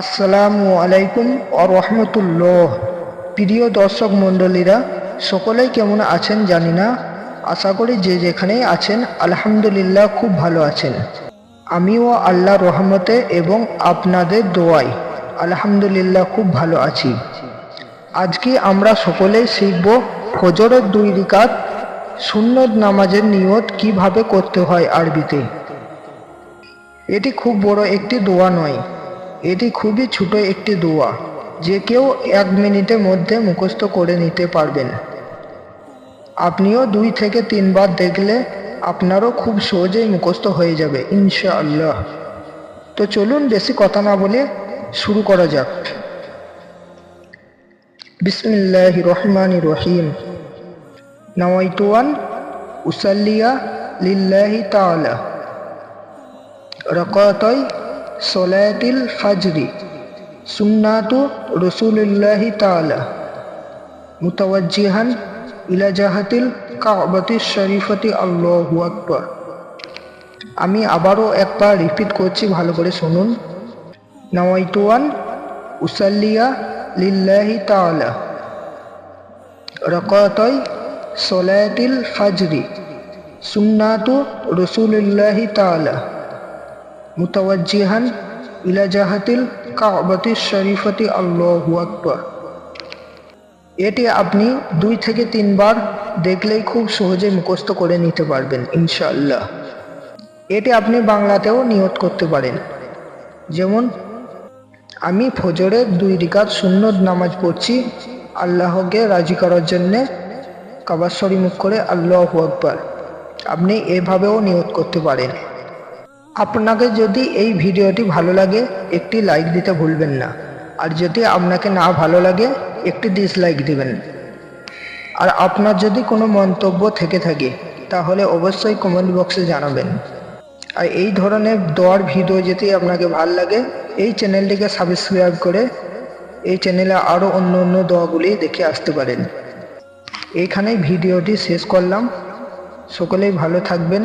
আসসালামু আলাইকুম ও রহমতুল্লাহ। প্রিয় দর্শক মণ্ডলীরা, সকলেই কেমন আছেন জানি না? আশা করি যে যেখানেই আছেন, আলহামদুলিল্লাহ খুব ভালো আছেন। আমিও আল্লাহ রহমতে এবং আপনাদের দোয়াই আলহামদুলিল্লাহ খুব ভালো আছি। আজকে আমরা সকলেই শিখব ফজরের দুই রিকাত, সুন্নত নামাজের নিয়ত কীভাবে করতে হয় আরবিতে। এটি খুব বড় একটি দোয়া নয় এটি খুবই ছোট একটি দোয়া, যে কেউ এক মিনিটের মধ্যে মুখস্থ করে নিতে পারবেন। আপনিও দুই থেকে তিনবার দেখলে আপনারও খুব সহজেই মুখস্থ হয়ে যাবে, ইনশাআল্লাহ। তো চলুন বেশি কথা না বলে শুরু করা যাক। বিসমিল্লাহ রহমান রহিম। নওয়াইতুয়ান উসাল্লিয়া লিল্লাহি তাআলা। রকাতই সলাতিল ফাজরি, সুন্নাতু রসুলিল্লাহি তাআলা, মুতাওয়াজ্জিহান ইলা জাহাতিল কাবাতি শরীফতি আল্লাহু আকবার। আমি আবারও একবার রিপিট করছি, ভালো করে শুনুন। নওয়াইতুয়ান উসাল্লিয়া লিল্লাহি তাআলা, রকাতই সলাতিল ফাজরি, সুন্নাতু রসুলিল্লাহি তাআলা। মুতাওয়াজ্জিহান ইলা জাহাতিল কাবাতি শরীফতি আল্লাহু আকবার। এটি আপনি দুই থেকে তিনবার দেখলেই খুব সহজে মুখস্থ করে নিতে পারবেন, ইনশাআল্লাহ। এটি আপনি বাংলাতেও নিয়ত করতে পারেন। যেমন, আমি ফজরের দুই রিকাত সুন্নত নামাজ পড়ছি, আল্লাহকে রাজি করার জন্যে কাবাসরি মুখ করে আল্লাহ আকবার। আপনি এভাবেও নিয়ত করতে পারেন। আপনাকে যদি এই ভিডিওটি ভালো লাগে, একটি লাইক দিতে ভুলবেন না। আর যদি আপনাকে না ভালো লাগে, একটি ডিসলাইক দিবেন। আর আপনার যদি কোনো মন্তব্য থেকে থাকে, তাহলে অবশ্যই কমেন্ট বক্সে জানাবেন। আর এই ধরনের দর ভিডিও যদি আপনাকে ভালো লাগে, এই চ্যানেলটিকে সাবস্ক্রাইব করে এই চ্যানেলে আরও অন্য অন্য দোয়াগুলি দেখে আসতে পারেন। এইখানেই ভিডিওটি শেষ করলাম। সকলেই ভালো থাকবেন।